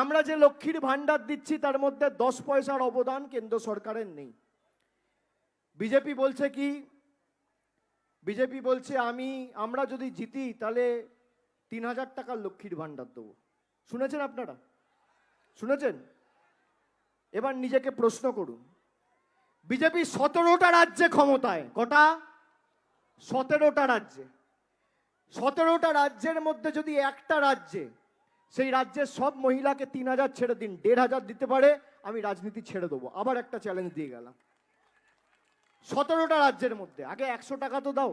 আমরা যে লক্ষ্মীর ভাণ্ডার দিচ্ছি, তার মধ্যে দশ পয়সার অবদান কেন্দ্র সরকারের নেই। বিজেপি বলছে কি, বিজেপি বলছে আমি, আমরা যদি জিতি, তাহলে তিন হাজার টাকার লক্ষ্মীর ভাণ্ডার দেবো। শুনেছেন আপনারা? শুনেছেন? এবার নিজেকে প্রশ্ন করুন। বিজেপি সতেরোটা রাজ্যে ক্ষমতায়, কটা? সতেরোটা রাজ্যে। সতেরোটা রাজ্যের মধ্যে যদি একটা রাজ্যে সেই রাজ্যের সব মহিলাকে তিন হাজার ছেড়ে দিন, দেড় হাজার দিতে পারে, আমি রাজনীতি ছেড়ে দেবো। আবার একটা চ্যালেঞ্জ দিয়ে গেলাম। সতেরোটা রাজ্যের মধ্যে, আগে একশো টাকা তো দাও।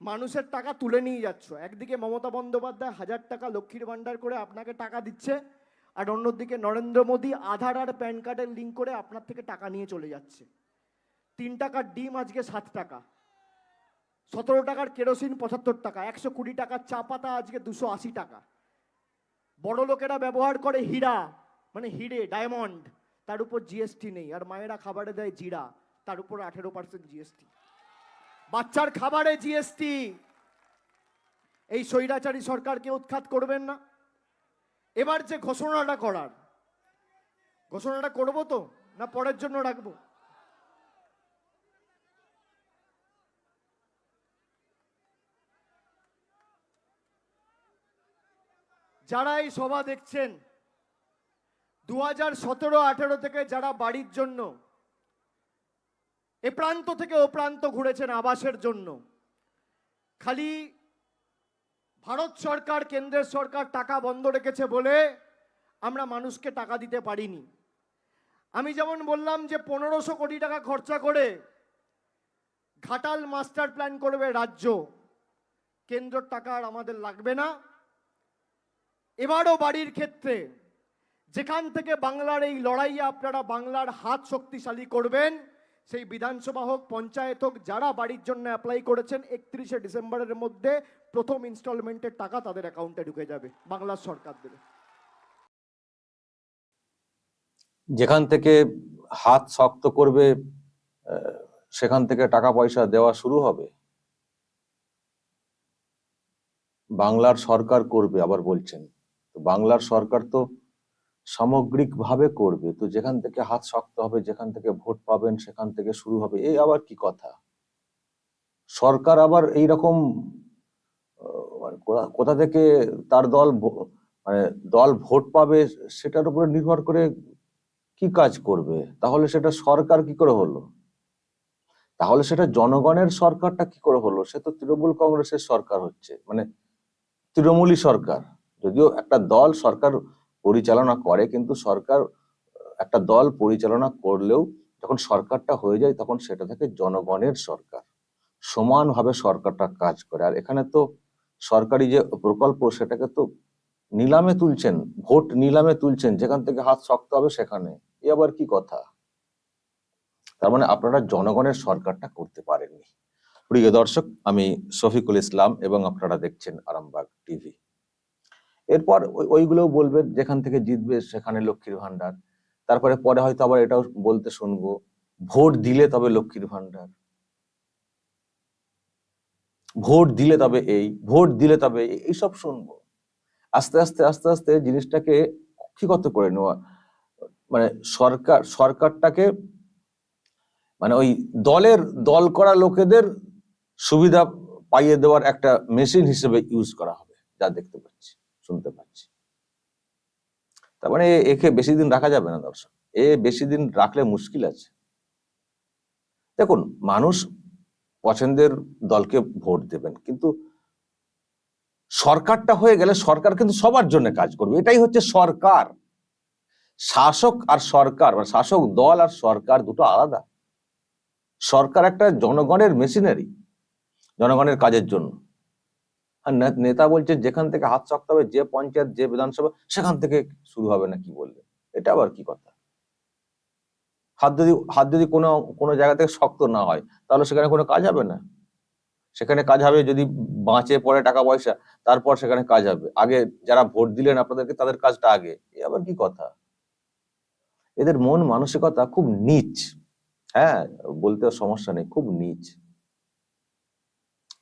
মানুষের টাকা তুলে নিয়ে যাচ্ছ। একদিকে মমতা বন্দ্যোপাধ্যায় হাজার টাকা লক্ষ্মীর ভাণ্ডার করে আপনাকে টাকা দিচ্ছে, আর অন্যদিকে নরেন্দ্র মোদী আধার আর প্যান কার্ডের লিঙ্ক করে আপনার থেকে টাকা নিয়ে চলে যাচ্ছে। তিন টাকার ডিম আজকে সাত টাকা। সতেরো টাকার কেরোসিন পঁচাত্তর টাকা। একশো কুড়ি টাকার চা পাতা আজকে দুশো আশি টাকা। বড় লোকেরা ব্যবহার করে হীরা মানে হিরে ডায়মন্ড তার উপর জিএসটি নেই। আর মায়েরা খাবারে দেয় জিরা, তার উপর আঠেরো পার্সেন্ট জিএসটি বাচ্চার খাবারে জিএসটি এই স্বৈরাচারী সরকারকে উৎখাত করবেন না। এবার যে ঘোষণাটা করার, ঘোষণাটা করব তো? না পরের জন্য রাখব? যারা এই সভা দেখছেন দু হাজার সতেরো, আঠেরো থেকে যারা বাড়ির জন্য, এ প্রান্ত থেকে ও প্রান্ত ঘুরেছেন আবাসের জন্য, খালি ভারত সরকার, কেন্দ্রের সরকার টাকা বন্ধ রেখেছে বলে আমরা মানুষকে টাকা দিতে পারিনি। আমি যেমন বললাম যে পনেরোশো কোটি টাকা খরচা করে ঘাটাল মাস্টার প্ল্যান করবে রাজ্য, কেন্দ্রের টাকা আর আমাদের লাগবে না। এবারও বাড়ির ক্ষেত্রে যেখান থেকে বাংলার এই লড়াইয়ে আপনারা বাংলার হাত শক্তিশালী করবেন, সেই বিধানসভা হোক, পঞ্চায়েত হোক, যারা বাড়ির জন্য অ্যাপ্লাই করেছেন, একত্রিশে ডিসেম্বরের মধ্যে প্রথম ইনস্টলমেন্টের টাকা তাদের অ্যাকাউন্টে ঢুকে যাবে, বাংলার সরকার দেবে। যেখান থেকে হাত শক্ত করবে সেখান থেকে টাকা পয়সা দেওয়া শুরু হবে। বাংলার সরকার করবে, আবার বলছেন। বাংলার সরকার তো সামগ্রিকভাবে করবে, তো যেখান থেকে হাত শক্ত হবে, যেখান থেকে ভোট পাবেন, সেখান থেকে শুরু হবে, এই আবার কি কথা? সরকার আবার এই রকম মানে কোথা- থেকে তার দল মানে দল ভোট পাবে সেটার উপরে নির্ভর করে কি কাজ করবে? তাহলে সেটা সরকার কি করে হলো? তাহলে সেটা জনগণের সরকারটা কি করে হলো? সে তো তৃণমূল কংগ্রেসের সরকার হচ্ছে মানে তৃণমূলই সরকার। যদিও একটা দল সরকার পরিচালনা করে, কিন্তু সরকার, একটা দল পরিচালনা করলেও যখন সরকারটা হয়ে যায় তখন সেটা থাকে জনগণের সরকার। সমানভাবে সরকারটা কাজ করে। আর এখানে তো সরকারি যে প্রকল্প সেটাকে তো নিলামে তুলছেন, ভোট নিলামে তুলছেন, যেখান থেকে হাত শক্ত হবে সেখানে। এ আবার কি কথা? তার মানে আপনারা জনগণের সরকারটা করতে পারেননি। প্রিয় দর্শক, আমি শফিকুল ইসলাম এবং আপনারা দেখছেন আরামবাগ টিভি। এরপর ওই- ওইগুলোও বলবেন যেখান থেকে জিতবে সেখানে লক্ষ্মীর ভান্ডার তারপরে পরে হয়তো আবার এটাও বলতে শুনব, ভোট দিলে তবে লক্ষ্মীর ভান্ডার ভোট দিলে তবে এই, ভোট দিলে তবে এই- এইসব শুনব। আস্তে আস্তে আস্তে আস্তে জিনিসটাকে কক্ষিগত করে নেওয়া। মানে সরকার, সরকারটাকে মানে ওই দলের, দল করা লোকেদের সুবিধা পাইয়ে দেওয়ার একটা মেশিন হিসেবে ইউজ করা হবে, যা দেখতে পাচ্ছি। শুনতে পাচ্ছি। তার মানে একে বেশি দিন রাখা যাবে না দর্শক। এ বেশি দিন রাখলে মুশকিল আছে। দেখুন, মানুষ পছন্দের দলকে ভোট দেবেন, কিন্তু সরকারটা হয়ে গেলে সরকার কিন্তু সবার জন্য কাজ করবে। এটাই হচ্ছে সরকার। শাসক আর সরকার মানে শাসক দল আর সরকার দুটো আলাদা। সরকার একটা জনগণের মেশিনারি, জনগণের কাজের জন্য। আর নেতা বলছে যেখান থেকে হাত শক্ত হবে, যে পঞ্চায়েত, যে বিধানসভা, সেখান থেকে শুরু হবে না কি বললে এটা আবার কি কথা? হাত যদি হাত যদি কোনো কোনো জায়গা থেকে শক্ত না হয়, তাহলে সেখানে কোনো কাজ হবে না? সেখানে কাজ হবে যদি বাঁচে পড়ে টাকা পয়সা, তারপর সেখানে কাজ হবে। আগে যারা ভোট দিলেন আপনাদেরকে, তাদের কাজটা আগে। এ আবার কি কথা? এদের মন মানসিকতা খুব নিচ। হ্যাঁ বলতে সমস্যা নেই, খুব নিচ।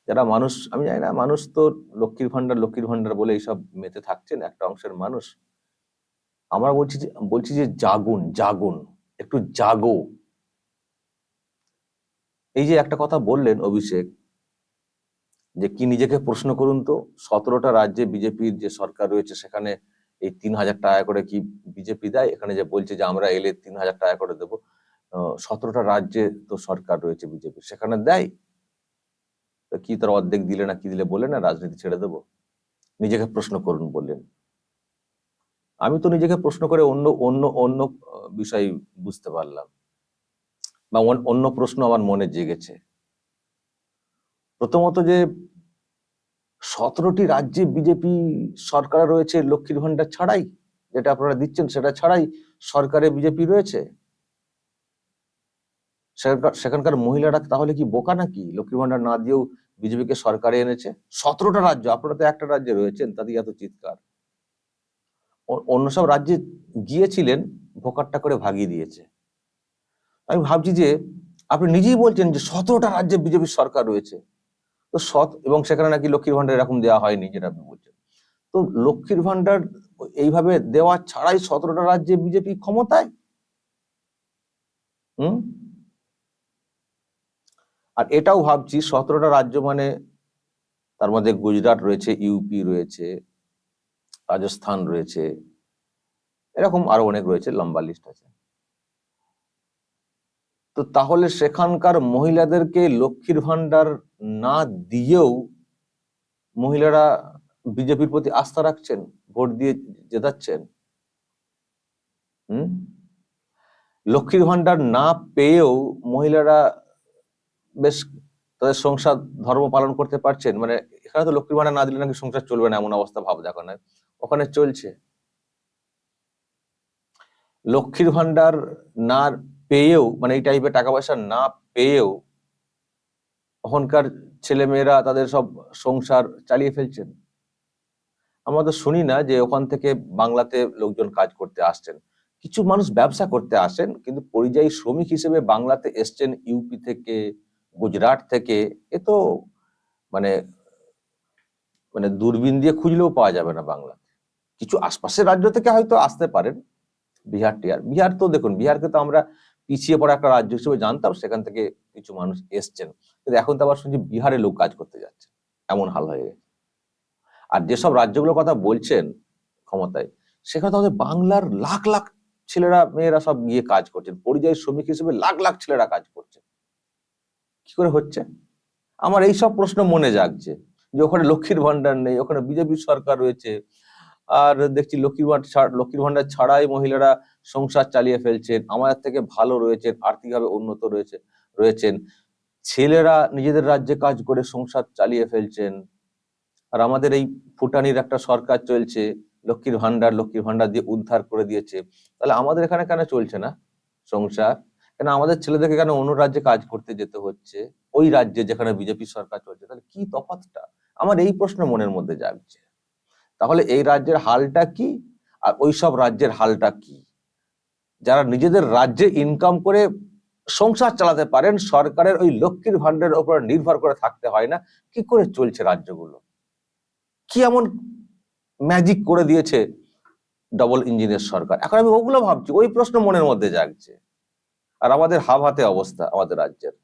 যারা মানুষ, আমি জানি না, মানুষ তো লক্ষ্মীর ভান্ডার লক্ষ্মীর ভান্ডার বলে এইসব মেতে থাকছেন একটা অংশের মানুষ। আমরা বলছি যে বলছি যে জাগুন জাগুন, একটু জাগো। এই যে একটা কথা বললেন অভিষেক, যে কি নিজেকে প্রশ্ন করুন তো, সতেরোটা রাজ্যে বিজেপির যে সরকার রয়েছে, সেখানে এই তিন হাজার টাকা করে কি বিজেপি দেয়? এখানে যে বলছে যে, আমরা এলে তিন হাজার টাকা করে দেবো। সতেরোটা রাজ্যে তো সরকার রয়েছে বিজেপি সেখানে দেয়? কি তার অর্ধেক দিলে না কি দিলে বলে, না রাজনীতি ছেড়ে দেবো? নিজেকে প্রশ্ন করুন বললেন। আমি তো নিজেকে প্রশ্ন করে অন্য অন্য অন্য বিষয় বুঝতে পারলাম। বা অন- অন্য প্রশ্ন আমার মনে জেগেছে। প্রথমত যে সতেরোটি রাজ্যে বিজেপি সরকার রয়েছে লক্ষ্মীর ভান্ডার ছাড়াই, যেটা আপনারা দিচ্ছেন সেটা ছাড়াই সরকারে বিজেপি রয়েছে? সেখানকার মহিলারা তাহলে কি বোকা নাকি? লক্ষ্মীর ভান্ডার না দিয়েও বিজেপিকে সরকারে এনেছে? সতেরোটা রাজ্য, আপনারা তো একটা রাজ্যে রয়েছেন তাদের এত চিৎকার। অন্য সব রাজ্যে গিয়েছিলেন ভোকারটা করে ভাগিয়ে দিয়েছে। আমি ভাবছি যে, আপনি নিজেই বলছেন যে সতেরোটা রাজ্যে বিজেপির সরকার রয়েছে। তো সৎ এবং সেখানে নাকি লক্ষ্মীর ভান্ডার এরকম দেওয়া হয়নি, যেটা আপনি বলছেন। তো লক্ষ্মীর ভান্ডার এইভাবে দেওয়া ছাড়াই সতেরোটা রাজ্যে বিজেপি ক্ষমতায়? হুম? আর এটাও ভাবছি সতেরোটা রাজ্য মানে তার মধ্যে গুজরাট রয়েছে ইউপি রয়েছে, রাজস্থান রয়েছে, এরকম আরও অনেক রয়েছে, লম্বা লিস্ট আছে। তো তাহলে সেখানকার মহিলাদেরকে লক্ষ্মীর ভান্ডার না দিয়েও মহিলারা বিজেপির প্রতি আস্থা রাখছেন, ভোট দিয়ে জেতাচ্ছেন? হুম? লক্ষ্মীর ভান্ডার না পেয়েও মহিলারা বেশ তাদের সংসার, ধর্ম পালন করতে পারছেন। মানে এখানে তো লক্ষ্মীর ভান্ডার না দিলে নাকি সংসার চলবে না এমন অবস্থা ভাব দেখো না। ওখানে চলছে। লক্ষ্মীর ভান্ডার না পেয়েও মানে এই টাইপের টাকা পয়সা না পেয়েও ওখানকার ছেলেমেয়েরা তাদের সব সংসার চালিয়ে ফেলছেন। আমরা তো শুনি না যে ওখান থেকে বাংলাতে লোকজন কাজ করতে আসছেন। কিছু মানুষ ব্যবসা করতে আসেন, কিন্তু পরিযায়ী শ্রমিক হিসেবে বাংলাতে এসছেন ইউপি থেকে গুজরাট থেকে, এ তো মানে মানে দূরবীন দিয়ে খুঁজলেও পাওয়া যাবে না বাংলাতে। কিছু আশপাশের রাজ্য থেকে হয়তো আসতে পারেন, বিহার টিহার। বিহার তো দেখুন, বিহারকে তো আমরা পিছিয়ে পড়া একটা রাজ্য হিসেবে জানতাম, সেখান থেকে কিছু মানুষ এসছেন। কিন্তু এখন তো আবার শুনছি বিহারে লোক কাজ করতে যাচ্ছে, এমন হাল হয়ে গেছে। আর যেসব রাজ্যগুলোর কথা বলছেন ক্ষমতায়, সেখানে তো বাংলার লাখ লাখ ছেলেরা, মেয়েরা সব গিয়ে কাজ করছেন। পরিযায়ী শ্রমিক হিসেবে লাখ লাখ ছেলেরা কাজ করছে। কি করে হচ্ছে? আমার এই সব প্রশ্ন মনে জাগছে যে ওখানে লক্ষ্মীর ভান্ডার নেই, ওখানে বিজেপি সরকার রয়েছে। আর দেখছি লক্ষ্মীর ভান্ডার লক্ষ্মীর ভান্ডার ছাড়াই মহিলারা সংসার চালিয়ে ফেলছেন আমাদের থেকে ভালো রয়েছেন, আর্থিকভাবে উন্নত রয়েছে, রয়েছেন। ছেলেরা নিজেদের রাজ্যে কাজ করে সংসার চালিয়ে ফেলছেন। আর আমাদের এই ফুটানির একটা সরকার চলছে, লক্ষ্মীর ভান্ডার লক্ষ্মীর ভান্ডার দিয়ে উদ্ধার করে দিয়েছে। তাহলে আমাদের এখানে কেন চলছে না সংসার? কেন আমাদের ছেলেদেরকে কেন অন্য রাজ্যে কাজ করতে যেতে হচ্ছে? ওই রাজ্যে যেখানে বিজেপি সরকার চলছে, তাহলে কি তফাৎটা? আমার এই প্রশ্ন মনের মধ্যে জাগছে। তাহলে এই রাজ্যের হালটা কি? আর ওই সব রাজ্যের হালটা কি? যারা নিজেদের রাজ্যে ইনকাম করে সংসার চালাতে পারেন, সরকারের ওই লক্ষ্মীর ভান্ডারের উপর নির্ভর করে থাকতে হয় না, কি করে চলছে রাজ্যগুলো? কি এমন ম্যাজিক করে দিয়েছে ডবল ইঞ্জিনের সরকার? এখন আমি ওগুলো ভাবছি, ওই প্রশ্ন মনের মধ্যে জাগছে। আর আমাদের হাব হাতে অবস্থা আমাদের রাজ্যের।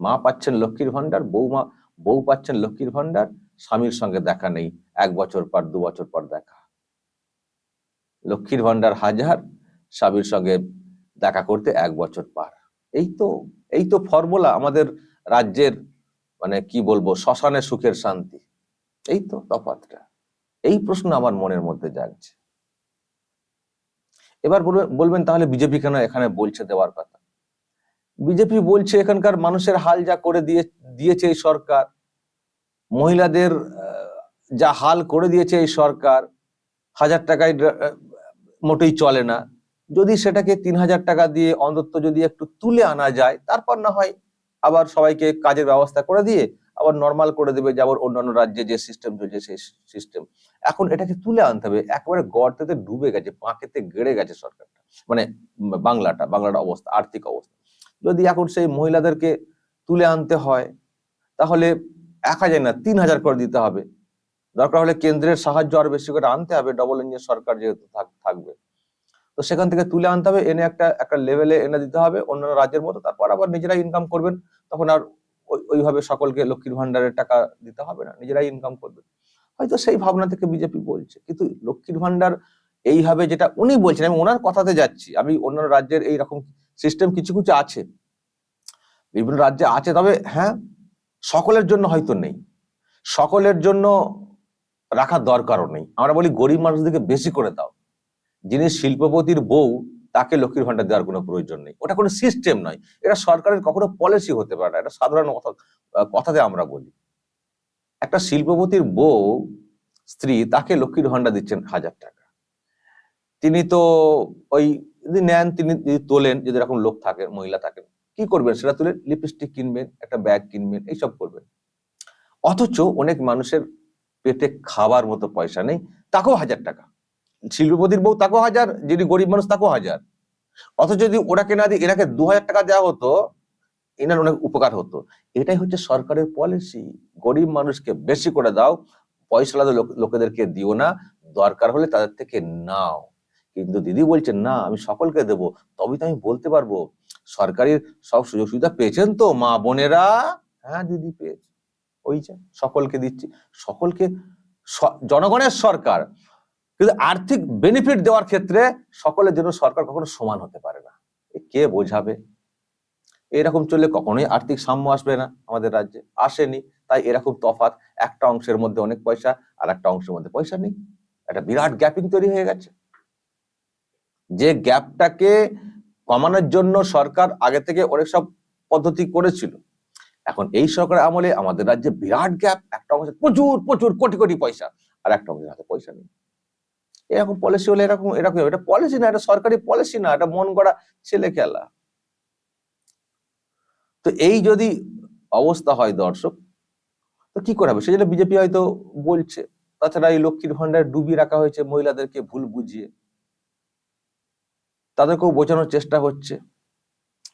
মা পাচ্ছেন লক্ষ্মীর ভান্ডার বৌমা, বউ পাচ্ছেন লক্ষ্মীর ভান্ডার স্বামীর সঙ্গে দেখা নেই, এক বছর পর, দু বছর পর দেখা। লক্ষ্মীর ভান্ডার হাজার, স্বামীর সঙ্গে দেখা করতে এক বছর পার। এই তো এই তো ফর্মুলা আমাদের রাজ্যের মানে কি বলব, শ্মশানে সুখের শান্তি। এই তো তফাৎটা। এই প্রশ্ন আমার মনের মধ্যে জাগছে। এবার বলবে- বলবেন তাহলে বিজেপি কেন এখানে বলছে দেওয়ার কথা? বিজেপি বলছে এখানকার মানুষের হাল যা করে দিয়ে, দিয়েছে এই সরকার, মহিলাদের যা হাল করে দিয়েছে এই সরকার, হাজার টাকায় মোটেই চলে না। যদি সেটাকে তিন হাজার টাকা দিয়ে অন্তত যদি একটু তুলে আনা যায়, তারপর না হয় আবার সবাইকে কাজের ব্যবস্থা করে দিয়ে আবার নর্মাল করে দেবে যেমন অন্যান্য রাজ্যে যে সিস্টেম চলছে সেই সিস্টেম এখন এটাকে তুলে আনতে হবে, একেবারে গর্তেতে ডুবে গেছে, পাঁকেতে গেড়ে গেছে সরকারটা মানে বাংলাটা, বাংলার অবস্থা, আর্থিক অবস্থা। যদি এখন সেই মহিলাদেরকে তুলে আনতে হয়, তাহলে এক হাজার না, তিন হাজার করে দিতে হবে। দরকার হলে কেন্দ্রের সাহায্য আরও বেশি করে আনতে হবে ডবল ইঞ্জিন সরকার যেহেতু থাক- থাকবে। তো সেখান থেকে তুলে আনতে হবে, এনে একটা একটা লেভেলে এনে দিতে হবে, অন্যান্য রাজ্যের মতো, তারপর আবার নিজেরা ইনকাম করবেন, তখন আর ওইভাবে সকলকে লক্ষ্মীর ভান্ডারের টাকা দিতে হবে না, নিজেরাই ইনকাম করবে। হয়তো সেই ভাবনা থেকে বিজেপি বলছে, কিন্তু লক্ষ্মীর ভান্ডার এইভাবে যেটা উনি বলছেন, আমি ওনার কথাতে যাচ্ছি, আমি অন্যান্য রাজ্যের এইরকম সিস্টেম কিছু কিছু আছে, বিভিন্ন রাজ্যে আছে, তবে হ্যাঁ সকলের জন্য হয়তো নেই, সকলের জন্য রাখার দরকারও নেই। আমরা বলি গরিব মানুষদেরকে বেশি করে দাও। যিনি শিল্পপতির বউ তাকে লক্ষ্মীর ভান্ডার দেওয়ার কোনো প্রয়োজন নেই। ওটা কোনো সিস্টেম নয়। এটা সরকারের কখনো পলিসি হতে পারে না। এটা সাধারণ কথা, কথাতে আমরা বলি। একটা শিল্পপতির বউ, স্ত্রী, তাকে লক্ষ্মীর ভান্ডার দিচ্ছেন হাজার টাকা। তিনি তো ওই যদি নেন, তিনি যদি তোলেন, যদি এরকম লোক থাকে, মহিলা থাকেন, কি করবেন? সেটা তুলে লিপস্টিক কিনবেন, একটা ব্যাগ কিনবেন, এইসব করবেন। অথচ অনেক মানুষের পেটে খাবার মতো পয়সা নেই, তাকেও হাজার টাকা। শিল্পপতির বউ তাকেও হাজার, যিনি গরিব মানুষ তাকেও হাজার। অথচ যদি ওনাকে না দিয়ে এনাকে দু হাজার টাকা দেওয়া হতো, এনার অনেক উপকার হতো। এটাই হচ্ছে সরকারের পলিসি গরিব মানুষকে বেশি করে দাও, পয়সা লোকেদেরকে দিও না, দরকার হলে তাদের থেকে নাও। কিন্তু দিদি বলছেন না, আমি সকলকে দেব। তবে তো আমি বলতে পারব, সরকারের সব সুযোগ সুবিধা পেয়েছেন তো, মা বোনেরা? হ্যাঁ দিদি পেয়েছে। ওই যে, সকলকে দিচ্ছি। সকলকে জনগণের সরকার। কিন্তু আর্থিক বেনিফিট দেওয়ার ক্ষেত্রে সকলের জন্য সরকার কখনো সমান হতে পারে না। কে বোঝাবে? এরকম চললে কখনোই আর্থিক সাম্য আসবে না আমাদের রাজ্যে। আসেনি, তাই এরকম তফাৎ। একটা অংশের মধ্যে অনেক পয়সা, আর একটা অংশের মধ্যে পয়সা নেই। একটা বিরাট গ্যাপিং তৈরি হয়ে গেছে। যে গ্যাপটাকে কমানোর জন্য সরকার আগে থেকে অনেক সব পদ্ধতি করেছিল, এখন এই সরকার আমলে আমাদের রাজ্যে বিরাট গ্যাপ। একটা অংশে প্রচুর প্রচুর কোটি কোটি পয়সা, আর একটা অংশের হাতে পয়সা নেই। এরকম পলিসি হলে এরকম এরকম। এটা পলিসি না, এটা সরকারি পলিসি না, এটা মন গড়া ছেলে খেলা তো এই যদি অবস্থা হয় দর্শক, তো কি করা হবে? সেজন্য বিজেপি হয়তো বলছে, তাছাড়া এই লক্ষ্মীর ভান্ডার ডুবিয়ে রাখা হয়েছে মহিলাদেরকে ভুল বুঝিয়ে। তাদেরকেও বোঝানোর চেষ্টা হচ্ছে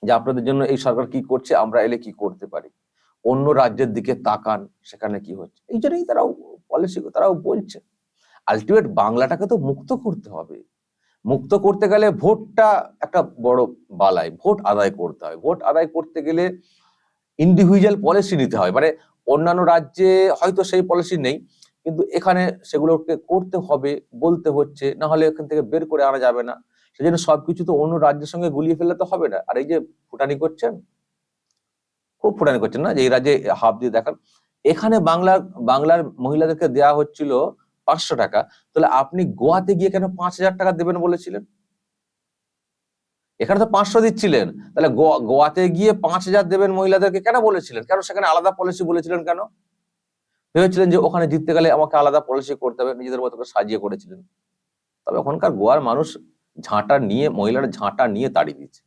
যে আপনাদের জন্য এই সরকার কি করছে, আমরা এলে কি করতে পারি। অন্য রাজ্যের দিকে তাকান, সেখানে কি হচ্ছে? এই জন্যই তারাও পলিসি তারাও বলছে। আলটিমেট বাংলাটাকে তো মুক্ত করতে হবে। মুক্ত করতে গেলে ভোটটা একটা বড় বালাই, ভোট আদায় করতে হয়। ভোট আদায় করতে গেলে ইন্ডিভিজুয়াল পলিসি নিতে হয়। মানে অন্যান্য রাজ্যে হয়তো সেই পলিসি নেই, কিন্তু এখানে সেগুলোকে করতে হবে, বলতে হচ্ছে, না হলে এখান থেকে বের করে আনা যাবে না। সেজন্য সবকিছু তো অন্য রাজ্যের সঙ্গে গুলিয়ে ফেললে তো হবে না। আর এই যে ফুটানি করছেন, খুব ফুটানি করছেন না? যে এই রাজ্যে হাফ দিয়ে দেখান। এখানে বাংলার বাংলার মহিলাদেরকে দেওয়া হচ্ছিল পাঁচশো টাকা, তাহলে আপনি গোয়াতে গিয়ে কেন পাঁচ হাজার টাকা দেবেন বলেছিলেন? এখানে তো পাঁচশো দিচ্ছিলেন, তাহলে গোয়াতে গিয়ে পাঁচ হাজার দেবেন মহিলাদেরকে কেন বলেছিলেন? কেন সেখানে আলাদা পলিসি বলেছিলেন কেন? ভেবেছিলেন যে ওখানে জিততে গেলে আমাকে আলাদা পলিসি করতে হবে, নিজেদের মতো সাজিয়ে করেছিলেন। তবে ওখানকার গোয়ার মানুষ ঝাঁটা নিয়ে, মহিলারা ঝাঁটা নিয়ে তাড়িয়ে দিচ্ছে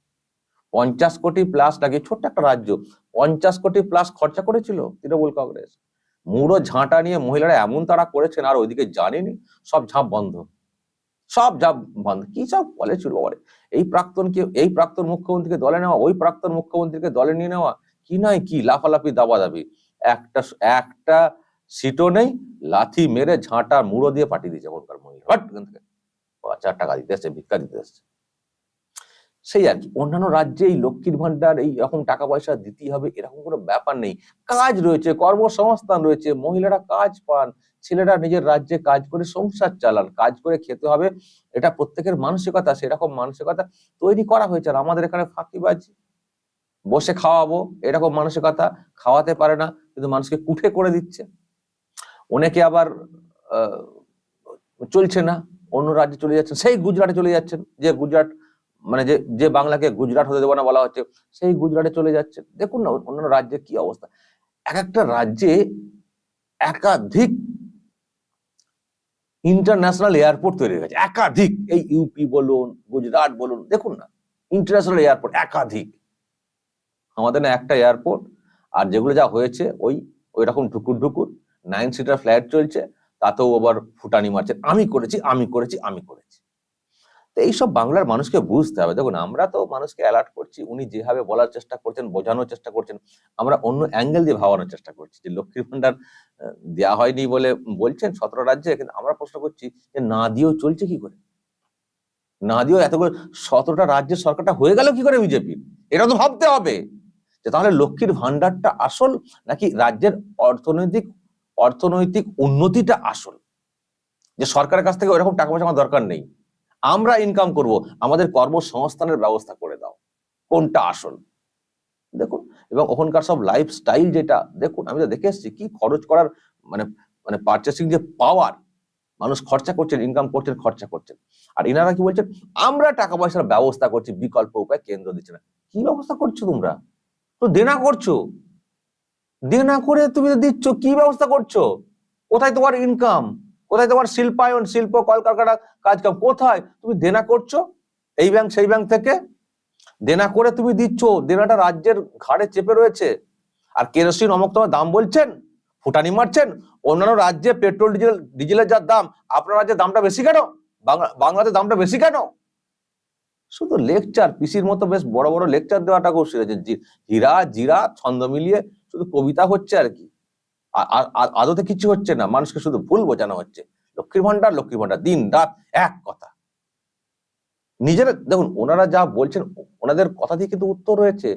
পঞ্চাশ কোটি প্লাস লাগে ছোট্ট একটা রাজ্য, পঞ্চাশ কোটি প্লাস খরচা করেছিল তৃণমূল কংগ্রেস। মুড়ো ঝাঁটা নিয়ে মহিলারা এমন তারা করেছেন, আর ওইদিকে জানেনি, সব ঝাঁপ বন্ধ। সব ঝাঁপ বন্ধ। কি সব বলে বলেছিল বাবারে? এই প্রাক্তনকে এই প্রাক্তন মুখ্যমন্ত্রীকে দলে নেওয়া, ওই প্রাক্তন মুখ্যমন্ত্রীকে দলে নিয়ে নেওয়া, কি নয় কি লাফালাফি, দাবাদাবি। একটা একটা সিটও নেই, লাথি মেরে ঝাঁটা, মুড়ো দিয়ে পাঠিয়ে দিয়েছে ওখানকার মহিলা। হট এখান থেকে টাকা দিতে আসছে ভিক্ষা দিতে আসছে সেই আর কি। অন্যান্য রাজ্যে এই লক্ষ্মীর ভান্ডার এই রকম টাকা পয়সা দিতেই হবে, এরকম কোনো ব্যাপার নেই। কাজ রয়েছে, কর্মসংস্থান রয়েছে, মহিলারা কাজ পান, ছেলেরা নিজের রাজ্যে কাজ করে সংসার চালান, কাজ করে খেতে হবে, এটা প্রত্যেকের মানসিকতা, সেরকম মানসিকতা তৈরি করা হয়েছে। আর আমাদের এখানে ফাঁকিবাজি, বসে খাওয়াবো, এরকম মানসিকতা খাওয়াতে পারে না, কিন্তু মানুষকে কুঠে করে দিচ্ছে। অনেকে আবার চলছে না, অন্য রাজ্যে চলে যাচ্ছেন, সেই গুজরাটে চলে যাচ্ছেন, যে গুজরাট মানে যে যে বাংলাকে গুজরাট হতে দেবো না বলা হচ্ছে, সেই গুজরাটে চলে যাচ্ছে। দেখুন না, অন্যান্য রাজ্যে কি অবস্থা? এক একটা রাজ্যে একাধিক ইন্টারন্যাশনাল এয়ারপোর্ট তৈরি হয়ে গেছে। একাধিক। এই ইউপি বলুন, গুজরাট বলুন, দেখুন না ইন্টারন্যাশনাল এয়ারপোর্ট একাধিক। আমাদের না একটা এয়ারপোর্ট আর যেগুলো যা হয়েছে, ওই ওই রকম ঢুকুর ঢুকুর নাইন সিটার ফ্লাইট চলছে, তাতেও আবার ফুটানি মারছে। আমি করেছি আমি করেছি আমি করেছি। তো এইসব বাংলার মানুষকে বুঝতে হবে। দেখুন, আমরা তো মানুষকে অ্যালার্ট করছি, উনি যেভাবে বলার চেষ্টা করছেন, বোঝানোর চেষ্টা করছেন, আমরা অন্য অ্যাঙ্গেল দিয়ে ভাবানোর চেষ্টা করছি যে লক্ষ্মীর ভান্ডার দেওয়া হয়নি বলে বলছেন সতেরো রাজ্যে, কিন্তু আমরা প্রশ্ন করছি যে না দিয়েও চলছে কি করে? না দিয়েও এতগুলো সতেরোটা রাজ্যের সরকারটা হয়ে গেল কি করে বিজেপি? এটা তো ভাবতে হবে। যে তাহলে লক্ষ্মীর ভান্ডারটা আসল নাকি রাজ্যের অর্থনৈতিক অর্থনৈতিক উন্নতিটা আসল? যে সরকারের কাছ থেকে ওরকম টাকা পয়সা আমার দরকার নেই। আমরা ইনকাম করব, আমাদের কর্মসংস্থানের ব্যবস্থা করে দাও। কোনটা আসল? দেখুন, এবং ওখানকার সব লাইফস্টাইল যেটা, দেখুন, আমি তো দেখে এসেছি, কি খরচ করার মানে মানে পারচেসিং যে পাওয়ার মানুষ খরচা করছেন ইনকাম করছেন, খরচা করছেন। আর ইনারা কি বলছেন, আমরা টাকা পয়সার ব্যবস্থা করছি, বিকল্প উপায় কেন্দ্র দিচ্ছে না। কি ব্যবস্থা করছ তোমরা? তো দেনা করছ। দেনা করে তুমি দিচ্ছ, কি ব্যবস্থা করছ? কোথায় তোমার ইনকাম কোথায় তোমার শিল্পায়ন, শিল্প, কলকারখানা কাজ কাম? কোথায়? তুমি দেনা করছ? এই ব্যাংক সেই ব্যাংক থেকে দেনা করে তুমি দিচ্ছ। দেনাটা রাজ্যের ঘাড়ে চেপে রয়েছে। আর কেরোসিন অমুক তোমার দাম বলছেন? ফুটানি মারছেন? অন্যান্য রাজ্যে পেট্রোল, ডিজেল, ডিজেলের যা দাম, আপনার রাজ্যে দামটা বেশি কেন? বাংলা, বাংলাতে দামটা বেশি কেন? শুধু লেকচার পিসির মতো বেশ বড় বড় লেকচার দেওয়াটা খুব সেরেছে হীরা, জিরা, ছন্দ মিলিয়ে শুধু কবিতা হচ্ছে আর কি। আদতে কিছু হচ্ছে না, মানুষকে শুধু ভুল বোঝানো হচ্ছে। লক্ষ্মীর ভান্ডার লক্ষ্মীর ভান্ডার দিন, রাত, এক কথা। নিজেরা, দেখুন, ওনারা যা বলছেন, ওনাদের কথা দিয়ে কিন্তু উত্তর রয়েছে।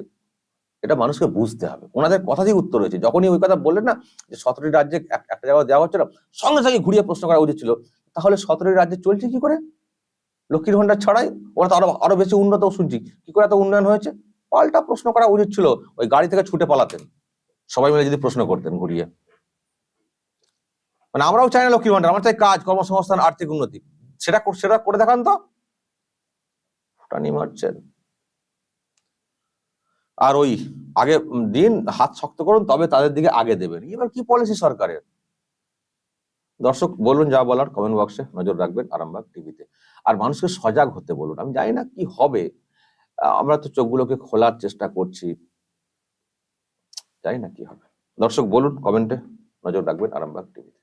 এটা মানুষকে বুঝতে হবে। ওনাদের কথা দিয়ে উত্তর রয়েছে। যখনই ওই কথা বললেন না, যে সতেরোটি রাজ্যে একটা জায়গা দেওয়া হচ্ছে না, সঙ্গে সঙ্গে ঘুরিয়ে প্রশ্ন করা উচিত ছিল, তাহলে সতেরোটি রাজ্যে চলছে কি করে? লক্ষ্মীর ভান্ডার ছাড়াই ওরা তো আরও আরও বেশি উন্নত শুনছি। কি করে এত উন্নয়ন হয়েছে? পাল্টা প্রশ্ন করা উচিত ছিল, ওই গাড়ি থেকে ছুটে পালাতেন। সবাই মিলে যদি প্রশ্ন করতেন ঘুরিয়ে। মানে আমরাও চাই না লক্ষ্মীর ভান্ডার, আমরা চাই কাজ, কর্মসংস্থান, আর্থিক উন্নতি। সেটা সেটা করে দেখান তো। আর ওই আগে দিন হাত শক্ত করুন, তবে তাদের দিকে আগে দেবেন। এবার কি পলিসি সরকারের? দর্শক, বলুন যা বলার কমেন্ট বক্সে নজর রাখবেন আরামবাগ টিভিতে। আর মানুষকে সজাগ হতে বলুন। আমি জানি না কি হবে। আমরা তো চোখগুলোকে খোলার চেষ্টা করছি। জানি না কি হবে। দর্শক, বলুন কমেন্টে নজর রাখবেন আরামবাগ টিভিতে।